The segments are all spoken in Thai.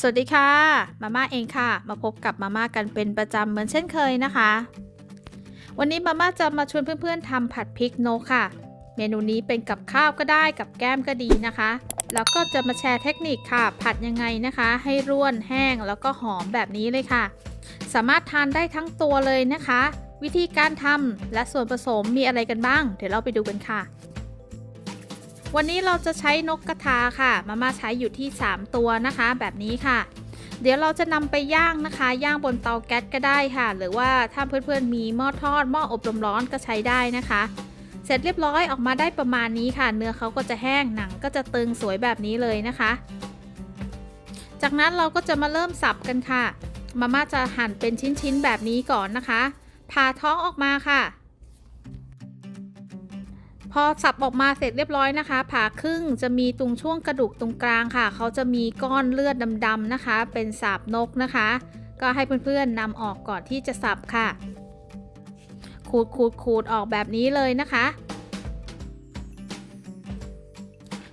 สวัสดีค่ะ มาม่าเองค่ะ มาพบกับมาม่ากันเป็นประจำเหมือนเช่นเคยนะคะ วันนี้มาม่าจะมาชวนเพื่อนๆทำผัดพริกโนค่ะ เมนูนี้เป็นกับข้าวก็ได้กับแก้มก็ดีนะคะ แล้วก็จะมาแชร์เทคนิคค่ะ ผัดยังไงนะคะ ให้ร่วนแห้งแล้วก็หอมแบบนี้เลยค่ะ สามารถทานได้ทั้งตัวเลยนะคะ วิธีการทำและส่วนผสมมีอะไรกันบ้าง เดี๋ยวเราไปดูกันค่ะ วันนี้เราจะใช้นกกระทาค่ะ มาม่าใช้อยู่ที่ 3 ตัวนะคะ แบบนี้ค่ะ เดี๋ยวเราจะนำไปย่างนะคะ ย่างบนเตาแก๊สก็ได้ค่ะ หรือว่าถ้าเพื่อนๆมีหม้อทอดหม้ออบลมร้อนก็ใช้ได้นะคะ เสร็จเรียบร้อยออกมาได้ประมาณนี้ค่ะ เนื้อเขาก็จะแห้งหนังก็จะตึงสวยแบบนี้เลยนะคะ จากนั้นเราก็จะมาเริ่มสับกันค่ะมาม่าจะหั่นเป็นชิ้นๆแบบนี้ก่อนนะคะผ่าท้องออกมาค่ะ พอสับออกมาเสร็จเรียบร้อยนะคะ ผ่าครึ่งจะมีตรงช่วงกระดูกตรงกลางค่ะ เขาจะมีก้อนเลือดดำๆนะคะ เป็นสาบนกนะคะ ก็ให้เพื่อนๆนำออกก่อนที่จะสับค่ะ ขูดขูดขูดออกแบบนี้เลยนะคะ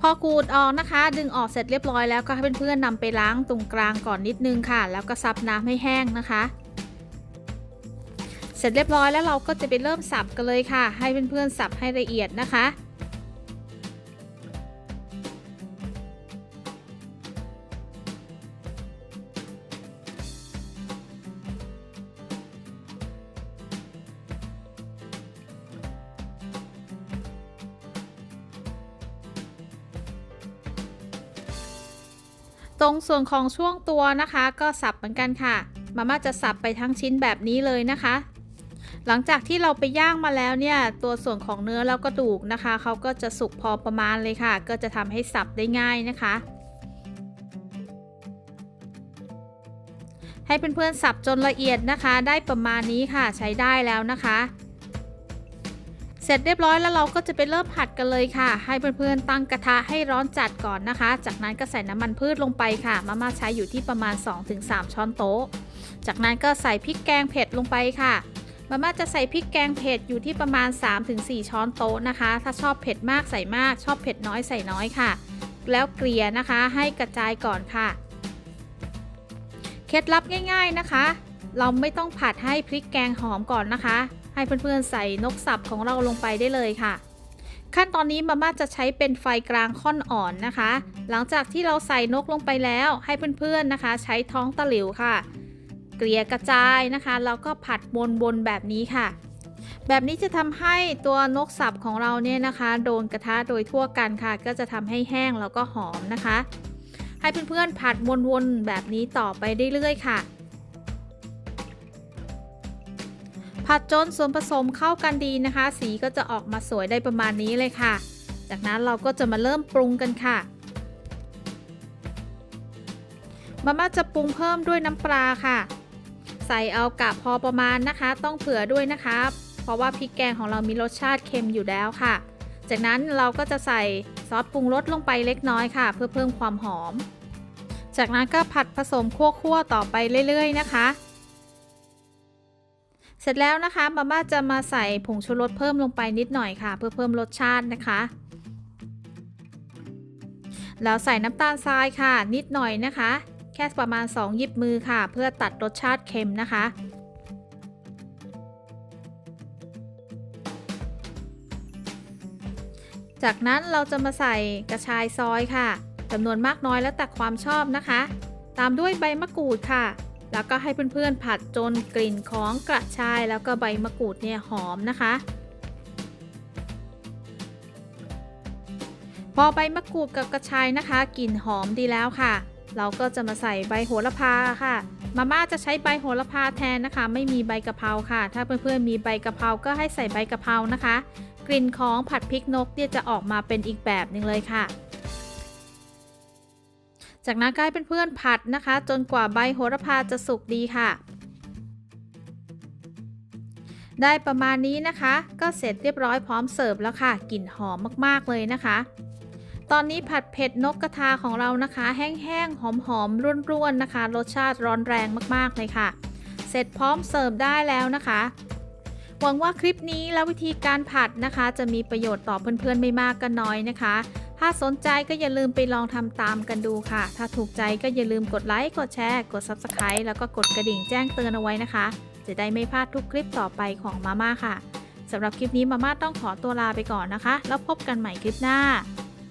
พอขูดออกนะคะ ดึงออกเสร็จเรียบร้อยแล้วก็ให้เพื่อนๆนำไปล้างตรงกลางก่อนนิดนึงค่ะ แล้วก็ซับน้ำให้แห้งนะคะ สร็จเรียบร้อยแล้วเราก็จะไปเริ่มสับกันเลยค่ะ ให้เพื่อนๆสับให้ละเอียดนะคะตรงส่วนของช่วงตัวนะคะก็สับเหมือนกันค่ะ มาม่าจะสับไปทั้งชิ้นแบบนี้เลยนะคะ หลังจากที่เราไปย่างมาแล้วเนี่ยตัวส่วนของเนื้อแล้วก็ดูกนะคะเขาก็จะสุกพอประมาณเลยค่ะ ก็จะทำให้สับได้ง่ายนะคะ ให้เพื่อนๆสับจนละเอียดนะคะ ได้ประมาณนี้ค่ะใช้ได้แล้วนะคะเสร็จเรียบร้อยแล้วเราก็จะไปเริ่มผัดกันเลยค่ะ ให้เพื่อนๆตั้งกระทะให้ร้อนจัดก่อนนะคะ จากนั้นก็ใส่น้ำมันพืชลงไปค่ะ มาม่าใช้อยู่ที่ประมาณ 2-3 ช้อนโต๊ะ จากนั้นก็ใส่พริกแกงเผ็ดลงไปค่ะ มาม่าจะใส่พริกแกงเผ็ดอยู่ที่ประมาณ 3-4 ช้อนโต๊ะนะคะ ถ้าชอบเผ็ดมากใส่มาก ชอบเผ็ดน้อยใส่น้อยค่ะ แล้วเกลี่ยนะคะให้กระจายก่อนค่ะ เคล็ดลับง่าย ๆนะคะ เราไม่ต้องผัดให้พริกแกงหอมก่อนนะคะ ให้เพื่อนๆใส่นกสับของเราลงไปได้เลยค่ะขั้นตอนนี้มาม่าจะใช้เป็นไฟกลางค่อนอ่อนนะคะ หลังจากที่เราใส่นกลงไปแล้วให้เพื่อนๆนะคะ ใช้ท้องตะหลิวค่ะ กลี่ยกระจายนะคะแล้วก็ผัดบนๆแบบนี้ค่ะ แบบนี้จะทำให้ตัวนกสับของเราเนี่ยนะคะ โดนกระทะโดยทั่วกันค่ะ ก็จะทำให้แห้งแล้วก็หอมนะคะ ให้เพื่อนๆผัดวนๆแบบนี้ต่อไปเรื่อยๆค่ะผัดจนส่วนผสมเข้ากันดีนะคะ สีก็จะออกมาสวยได้ประมาณนี้เลยค่ะ จากนั้นเราก็จะมาเริ่มปรุงกันค่ะ มาม่าจะปรุงเพิ่มด้วยน้ำปลาค่ะ ใส่เอากะพอประมาณนะคะ ต้องเผื่อด้วยนะคะ เพราะว่าพริกแกงของเรามีรสชาติเค็มอยู่แล้วค่ะ จากนั้นเราก็จะใส่ซอสปรุงรสลงไปเล็กน้อยค่ะ เพื่อเพิ่มความหอม จากนั้นก็ผัดผสมคั่วๆต่อไปเรื่อย ๆ นะคะ เสร็จแล้วนะคะมาม่าจะมาใส่ผงชูรสเพิ่มลงไปนิดหน่อยค่ะ เพื่อเพิ่มรสชาตินะคะแล้วใส่น้ำตาลทรายค่ะ นิดหน่อยนะคะ ค่ประมาณ 2 หยิบมือค่ะ เพื่อตัดรสชาติเค็มนะคะ จากนั้นเราจะมาใส่กระชายซอยค่ะจำนวนมากน้อยแล้วแต่ความชอบนะคะ ตามด้วยใบมะกรูดค่ะ แล้วก็ให้เพื่อนๆผัดจนกลิ่นของกระชายแล้วก็ใบมะกรูดเนี่ยหอมนะคะพอใบมะกรูดกับกระชายนะคะกลิ่นหอมดีแล้วค่ะ เราก็จะมาใส่ใบโหระพาค่ะ มาม่าจะใช้ใบโหระพาแทนนะคะ ไม่มีใบกะเพราค่ะ ถ้าเพื่อนๆมีใบกะเพราก็ให้ใส่ใบกะเพรานะคะ กลิ่นของผัดพริกนกเนี่ยจะออกมาเป็นอีกแบบหนึ่งเลยค่ะ จากนั้นก็ให้เพื่อนๆผัดนะคะ จนกว่าใบโหระพาจะสุกดีค่ะ ได้ประมาณนี้นะคะ ก็เสร็จเรียบร้อยพร้อมเสิร์ฟแล้วค่ะกลิ่นหอมมากๆเลยนะคะ ตอนนี้ผัดเผ็ดนกกระทาของเรานะคะ แห้งๆ หอมๆ ร่วนๆ นะคะ รสชาติร้อนแรงมากๆ เลยค่ะ เสร็จพร้อมเสิร์ฟได้แล้วนะคะ หวังว่าคลิปนี้และวิธีการผัดนะคะ จะมีประโยชน์ต่อเพื่อนๆ ไม่มากก็น้อยนะคะ ถ้าสนใจก็อย่าลืมไปลองทำตามกันดูค่ะ ถ้าถูกใจก็อย่าลืมกดไลค์ กดแชร์ กด Subscribe แล้วก็กดกระดิ่งแจ้งเตือนเอาไว้นะคะ จะได้ไม่พลาดทุกคลิปต่อไปของมาม่าค่ะสำหรับคลิปนี้มาม่าต้องขอตัวลาไปก่อนนะคะ แล้วพบกันใหม่คลิปหน้า